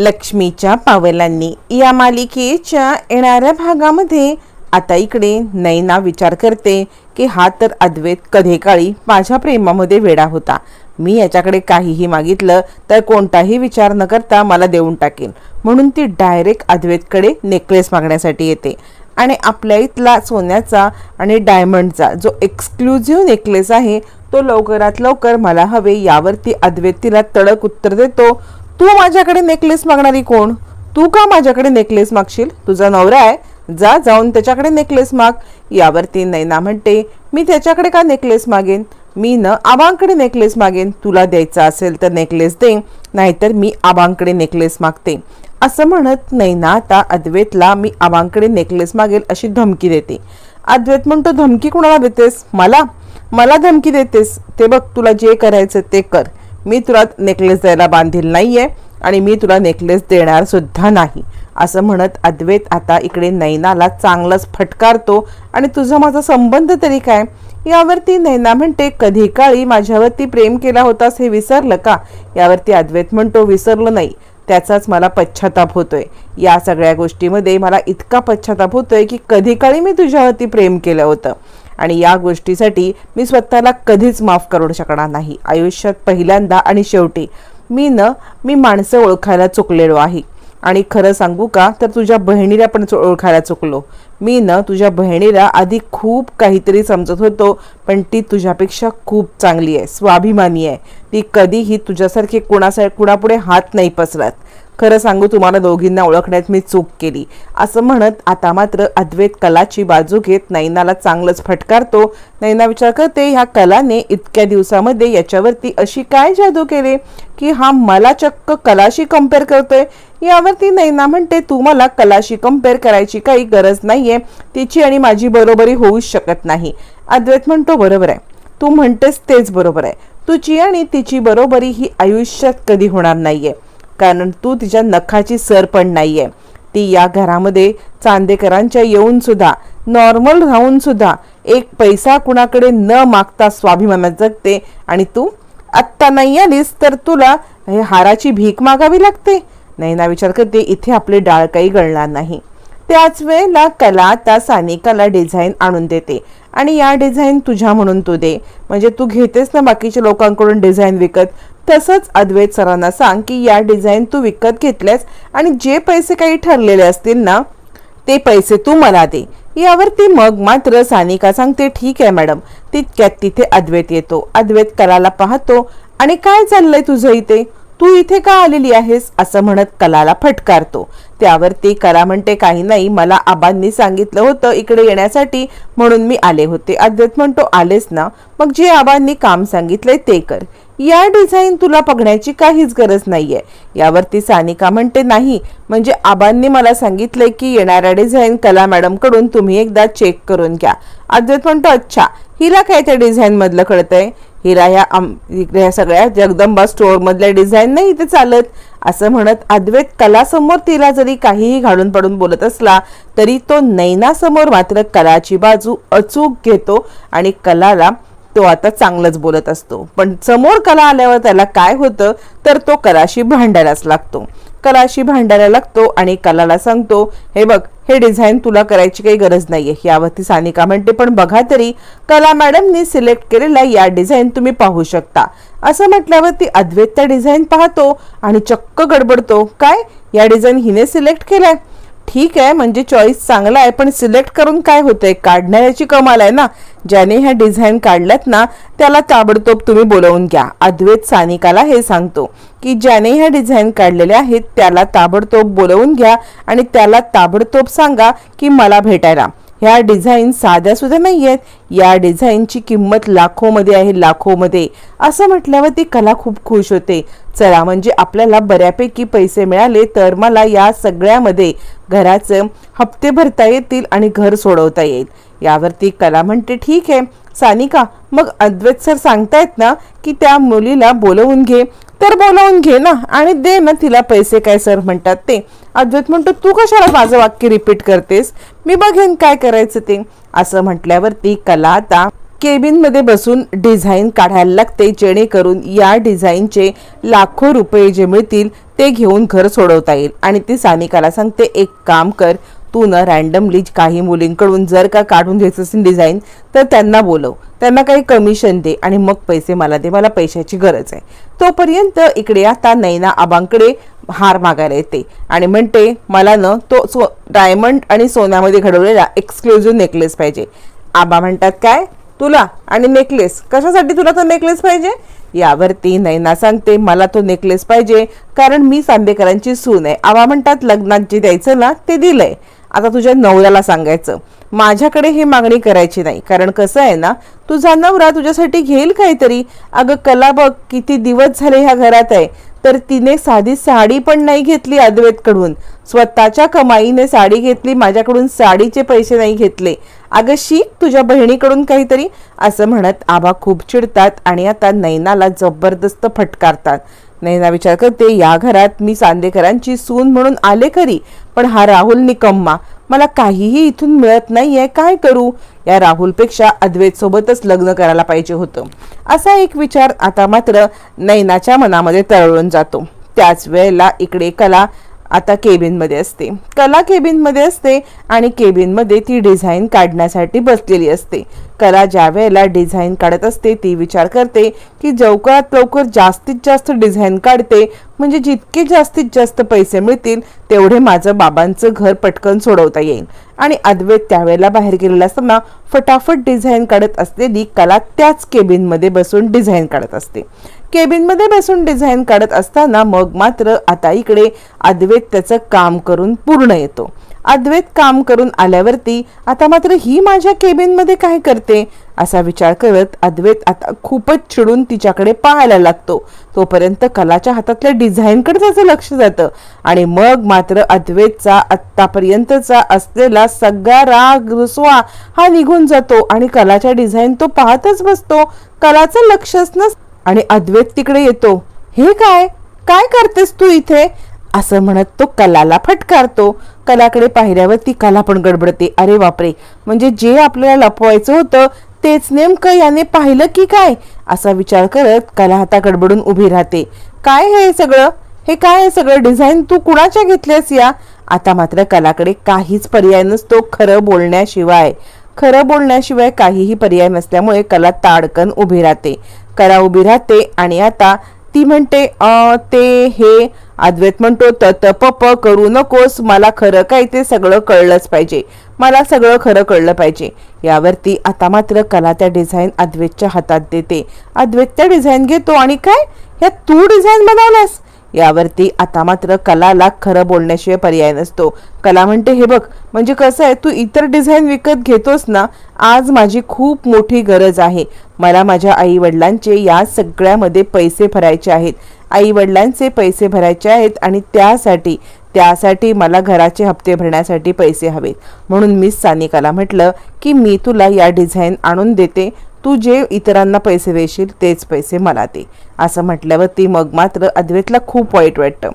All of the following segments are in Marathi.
लक्ष्मीच्या पावलांनी. या मालिकेच्या येणाऱ्या भागामध्ये आता इकडे नैना विचार करते की हा तर अद्वैत कधीकाळी माझ्या प्रेमामध्ये वेडा होता. मी याच्याकडे काहीही मागितलं तर कोणताही विचार न करता मला देऊन टाकेल म्हणून ती डायरेक्ट अद्वैतकडे नेकलेस मागण्यासाठी येते. आणि आपल्या इथला सोन्याचा आणि डायमंडचा जो एक्सक्लुझिव्ह नेकलेस आहे तो लवकरात लवकर मला हवे यावरती अद्वैत तिला तडक उत्तर देतो. तू माझ्याकडे नेकलेस मागणारी कोण? तू का माझ्याकडे नेकलेस मागशील? तुझा नवरा आहे. जा जाऊन त्याच्याकडे नेकलेस माग. यावरती नैना म्हणते मी त्याच्याकडे का नेकलेस मागेन? मी न आबांकडे नेकलेस मागेन. तुला द्यायचा असेल तर नेकलेस दे नाहीतर मी आबांकडे नेकलेस मागते. असं म्हणत नैना आता अद्वैतला मी आबांकडे नेकलेस मागेल अशी धमकी देते. अद्वैत म्हणतो धमकी कुणाला देतेस? मला? मला धमकी देतेस? ते बघ तुला जे करायचं ते कर. मी तुला नेकलेस द्यायला बांधील नाही आहे आणि मी तुला नेकलेस देणार सुद्धा नाही. असं म्हणत अद्वैत आता इकडे नैनाला चांगलंच फटकारतो आणि तुझा माझा संबंध तरी काय? यावरती नैना म्हणते कधी काळी माझ्यावरती प्रेम केला होतास हे विसरलं का? यावरती अद्वैत म्हणतो विसरलं नाही. त्याचाच मला पश्चाताप होतोय. या सगळ्या गोष्टीमध्ये मला इतका पश्चाताप होतोय की कधी काळी मी तुझ्यावरती प्रेम केलं होतं. आणि या गोष्टीसाठी मी स्वतःला कधीच माफ करू शकणार नाही. आयुष्यात पहिल्यांदा आणि शेवटी मी न मी माणसं ओळखायला चुकलेलो आहे. आणि खरं सांगू का तर तुझ्या बहिणीला पण ओळखायला चुकलो. मी न तुझ्या बहिणीला आधी खूप काहीतरी समजत होतो पण ती तुझ्यापेक्षा खूप चांगली आहे स्वाभिमानी आहे. ती कधीही तुझ्यासारखे कुणासा कुणापुढे हात नाही पसरत. खरं सांगू तुम्हाला दोघींना ओळखण्यात मी चूक केली. असं म्हणत आता मात्र अद्वैत कलाची बाजू घेत नैनाला चांगलंच फटकारतो. नैना विचार करते ह्या कलाने इतक्या दिवसामध्ये याच्यावरती अशी काय जादू केले? की हा मला चक्क कलाशी कंपेअर करतोय? यावरती नैना म्हणते तू मला कलाशी कंपेअर करायची काही गरज नाहीये. तिची आणि माझी बरोबरी होऊच शकत नाही. अद्वैत म्हणतो बरोबर आहे. तू म्हणतेस तेच बरोबर आहे. तुझी आणि तिची बरोबरी ही आयुष्यात कधी होणार नाहीये. कारण तू तिच्या नखाची सर पण नाहीये. ती या घरामध्ये चांदेकरांच्या येऊन सुद्धा नॉर्मल राहून सुद्धा एक पैसा कुणाकडे न मागता स्वाभिमानात जगते आणि तू आत्ता नाही आलीस तर तुला हे हाराची भीक मागावी लागते. नैना विचार करते इथे आपले डाळ काही गळणार नाही. त्याच वेळेला कला त्या सानिकाला डिझाईन आणून देते. आणि या डिझाईन तुझ्या म्हणून तू दे. म्हणजे तू घेतेस ना बाकीच्या लोकांकडून डिझाईन विकत तसंच अद्वैत सरांना सांग की या डिझाईन तू विकत घेतल्यास आणि जे पैसे काही ठरलेले असतील ना ते पैसे तू मला दे. यावरती मग मात्र सानिका सांगते ठीक आहे मॅडम तितक्यात तिथे अद्वैत येतो. अद्वैत कराला पाहतो. आणि काय चाललंय तुझं इथे? तू इथे का आलेली आहेस? असं म्हणत कलाला फटकारतो. त्यावरती कला म्हणते काही नाही मला आबांनी सांगितलं होतं इकडे येण्यासाठी म्हणून मी आले होते. अद्वैत म्हणतो आलेस ना मग जे आबांनी काम सांगितलंय ते कर. या डिझाईन तुला बघण्याची काहीच गरज नाहीये. यावरती सानिका म्हणते नाही म्हणजे आबांनी मला सांगितलंय की येणाऱ्या डिझाईन कला मॅडमकडून तुम्ही एकदा चेक करून घ्या. अद्वैत म्हणतो अच्छा हिला काय त्या डिझाईन मधलं कळतंय? हिरा ह्या आम- ह्या सगळ्या जगदंबा स्टोअरमधल्या डिझाईन नाही इथे चालत. असं म्हणत अद्वैत कलासमोर तिला जरी काहीही घालून पडून बोलत असला तरी तो नैनासमोर मात्र कलाची बाजू अचूक घेतो आणि कलाला तो आता चांगलंच बोलत असतो. पण समोर कला आल्यावर त्याला काय होतं तर तो कलाशी भांडायलाच लागतो. कलाशी भांडायला लागतो आणि कलाला सांगतो हे बघ हे डिझाईन तुला करायची काही गरज नाहीये. यावरती सानिका म्हणते पण बघा तरी कला मॅडमनी सिलेक्ट केलेला या डिझाईन तुम्ही पाहू शकता. असं म्हटल्यावर ती अद्वैत त्या डिझाईन पाहतो आणि चक्क गडबडतो. काय? या डिझाईन हिने सिलेक्ट केलाय? ठीक आहे म्हणजे चॉईस चांगला आहे पण सिलेक्ट करून काय होतंय? काढणाऱ्याची कमाल आहे ना? ज्याने ह्या डिझाईन काढल्यात ना त्याला ताबडतोब तुम्ही बोलवून घ्या. अद्वैत सानिकाला हे सांगतो की ज्याने ह्या डिझाईन काढलेल्या आहेत त्याला ताबडतोब बोलवून घ्या आणि त्याला ताबडतोब सांगा की मला भेटायला. ह्या डिझाईन साध्यासुद्धा नाही आहेत या डिझाईनची किंमत लाखोमध्ये आहे लाखोमध्ये. असं म्हटल्यावर ती कला खूप खुश होते. चला म्हणजे आपल्याला बऱ्यापैकी पैसे मिळाले तर मला या सगळ्यामध्ये घराचं हप्ते भरता येतील आणि घर सोडवता येईल. यावरती कला म्हणते ठीक आहे सानिका मग अद्वैत सर सांगतायत ना की त्या मुलीला बोलवून घे. तर बोलावून घे ना. आणि दे ना तिला पैसे काय सर म्हणतात ते. अद्वैत म्हणतो तू कशाला माझं वाक्य रिपीट करतेस? मी बघेन काय करायचं ते. असं म्हटल्यावरती कला आता केबिनमध्ये बसून डिझाईन काढायला लागते जेणेकरून या डिझाईनचे लाखो रुपये जे मिळतील ते घेऊन घर सोडवता येईल. आणि ती सानिकाला सांगते एक काम कर तू ना रँडमली काही मुलींकडून जर का काढून घ्यायचं असेल डिझाईन तर त्यांना बोलव. त्यांना काही कमिशन दे आणि मग पैसे मला दे. मला पैशाची गरज आहे. तोपर्यंत इकडे आता नैना आबांकडे हार मागायला येते आणि म्हणते मला न तो सो डायमंड आणि सोन्यामध्ये घडवलेला एक्सक्लुझिव्ह नेकलेस पाहिजे. आबा म्हणतात काय? तुला? आणि नेकलेस कशासाठी तुला तो नेकलेस पाहिजे? यावरती नैना सांगते मला तो नेकलेस पाहिजे कारण मी सांबेकरांची सून आहे. आबा म्हणतात लग्नात जे द्यायचं ना ते दिलंय. आता तुझ्या नवऱ्याला सांगायचं. माझ्याकडे ही मागणी करायची नाही. कारण कसं आहे ना तुझा नवरा तुझ्यासाठी घेईल काहीतरी. अगं कला बघ किती दिवस झाले ह्या घरात आहे. तर तिने साधी साडी पण नाही घेतली अद्वैतकडून. स्वतःच्या कमाईने साडी घेतली माझ्याकडून साडीचे पैसे नाही घेतले. अगं शीख तुझ्या बहिणीकडून काहीतरी. असं म्हणत आबा खूप चिडतात आणि आता नैनाला जबरदस्त फटकारतात. नैना विचार करते या घरात मी चांदेकरांची सून म्हणून आले खरी पण हा राहुल निकम्मा. मला काहीही इथून मिळत नाहीये काय करू? या राहुलपेक्षा अद्वैत सोबतच लग्न करायला पाहिजे होतं. असा एक विचार आता मात्र नैनाच्या मनामध्ये तळळून जातो. त्याच वेळेला इकडे कला आता केबिनमध्ये असते. कला केबिनमध्ये असते आणि केबिनमध्ये ती डिझाईन काढण्यासाठी बसलेली असते. कला ज्या वेळेला डिझाईन काढत असते ती विचार करते की लवकरात लवकर जास्तीत जास्त डिझाईन काढते म्हणजे जितके जास्तीत जास्त पैसे मिळतील तेवढे माझं बाबांचं घर पटकन सोडवता येईल. आणि अद्वैत त्यावेळेला बाहेर गेलेला असताना फटाफट डिझाईन काढत असलेली कला त्याच केबिनमध्ये बसून डिझाईन काढत असते. केबिनमध्ये बसून डिझाईन काढत असताना मग मात्र आता इकडे अद्वैत त्याचं काम करून पूर्ण येतो. अद्वैत काम करून आल्यावरती आता मात्र ही माझ्या केबिनमध्ये काय करते? असा विचार करत अद्वैत आता खूपच चिडून तिच्याकडे पाहायला लागतो. तोपर्यंत कलाच्या हातातल्या डिझाईनकडे त्याचं लक्ष जातं आणि मग मात्र अद्वैतचा आत्तापर्यंतचा असलेला सगळा राग रुसवा हा निघून जातो आणि कलाच्या डिझाईन तो पाहतच बसतो. कलाचं लक्षच नस आणि अद्वैत तिकडे येतो. हे काय? काय करतेस तू इथे? असं म्हणत तो कलाला फटकारतो. कलाकडे पाहिल्यावर ती कला पण गडबडते. अरे बापरे! म्हणजे जे आपल्याला लपवायचं होतं तेच नेमकं याने पाहिलं की काय? असा विचार करत कला हाता गडबडून उभी राहते. काय हे सगळं? हे काय आहे सगळं? डिझाईन तू कुणाच्या घेतल्यास या? आता मात्र कलाकडे काहीच पर्याय नसतो खरं बोलण्याशिवाय. खरं बोलण्याशिवाय काहीही पर्याय नसल्यामुळे कला ताडकन उभी राहते. करा उभी राहते. आणि आता ती म्हणते ते हे अद्वैत म्हणतो तत पप करू नकोस. मला खरं काय ते सगळं कळलंच पाहिजे. मला सगळं खरं कळलं पाहिजे. यावरती आता मात्र कला त्या डिझाईन अद्वैतच्या हातात देते. अद्वैत त्या डिझाईन घेतो आणि काय? ह्या तू डिझाईन बनवलास. यावरती आता मात्र कलाला खरं बोलण्याशिवाय पर्याय नसतो. कला म्हणते हे बघ म्हणजे कसं आहे तू इतर डिझाईन विकत घेतोस ना आज माझी खूप मोठी गरज आहे. मला माझ्या आई वडिलांचे या सगळ्यामध्ये पैसे भरायचे आहेत. आई वडिलांचे पैसे भरायचे आहेत आणि त्यासाठी त्यासाठी मला घराचे हप्ते भरण्यासाठी पैसे हवेत. म्हणून मी सानिकाला म्हटलं की मी तुला या डिझाईन आणून देते. तू जे इतरांना पैसे देशील तेच पैसे मला दे. असं म्हटल्यावर ती मग मात्र अद्वैतला खूप वाईट वाटतं.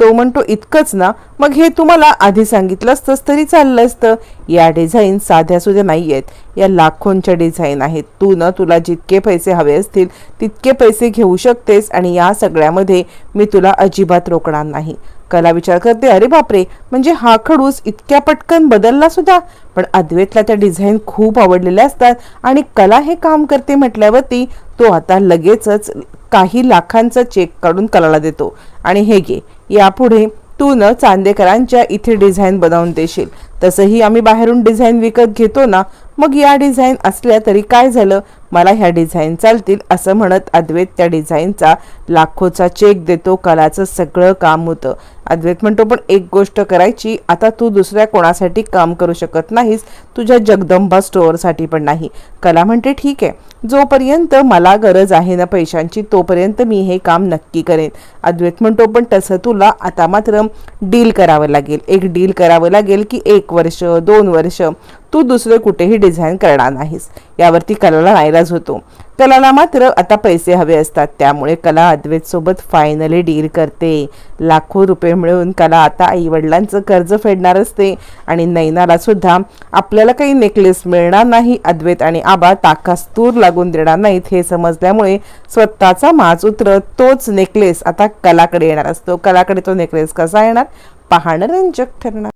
तो म्हणतो इतकंच ना? मग हे तुम्हाला आधी सांगितलं असतंच तरी चाललं असतं. या डिझाईन साध्या सुद्धा नाही आहेत. या लाखोंच्या डिझाईन आहेत. तू ना तुला जितके पैसे हवे असतील तितके पैसे घेऊ शकतेस आणि या सगळ्यामध्ये मी तुला अजिबात रोखणार नाही. कला विचार करते. अरे बापरे म्हणजे हा खडूस इतक्या पटकन बदलला सुद्धा? पण अद्वैतला त्या डिझाईन खूप आवडलेल्या असतात आणि कला हे काम करते म्हटल्यावरती तो आता लगेचच काही लाखांचा चेक काढून कलाला देतो. आणि हे घे यापुढे तू न चांदेकरांच्या इथे डिझाईन बनवून देशील. तसंही आम्ही बाहेरून डिझाईन विकत घेतो ना मग या डिझाईन असल्या तरी काय झालं? मला ह्या डिझाईन चालतील असं म्हणत अद्वैत त्या डिझाईनचा लाखोचा चेक देतो कलाचं सगळं काम होतं. अद्वैत म्हणतो पण एक गोष्ट करायची आता तू दुसऱ्या कोणासाठी काम करू शकत नाहीस तुझ्या जगदंबा स्टोअरसाठी पण नाही. कला म्हणते ठीक आहे जोपर्यंत मला गरज आहे ना पैशांची तोपर्यंत मी हे काम नक्की करेन. अद्वैत म्हणतो पण तसं तुला आता मात्र डील करावं लागेल. एक डील करावं लागेल की एक वर्ष दोन वर्ष तू दुसरे कुठेही डिझाईन करणार नाहीस. यावरती कलाला नाईलाज होतो. कलाला मात्र आता पैसे हवे असतात. त्यामुळे कला अद्वेतसोबत फायनली डील करते. लाखो रुपये मिळवून कला आता आईवडिलांचं कर्ज फेडणार असते. आणि नैनाला सुद्धा आपल्याला काही नेकलेस मिळणार नाही. अद्वैत आणि आबा ताकास तूर लागून देणार नाहीत हे समजल्यामुळे स्वतःचा माज उतरत तोच नेकलेस आता कलाकडे येणार असतो. कलाकडे तो नेकलेस कसा येणार? पाहणं रंजक ठरणार.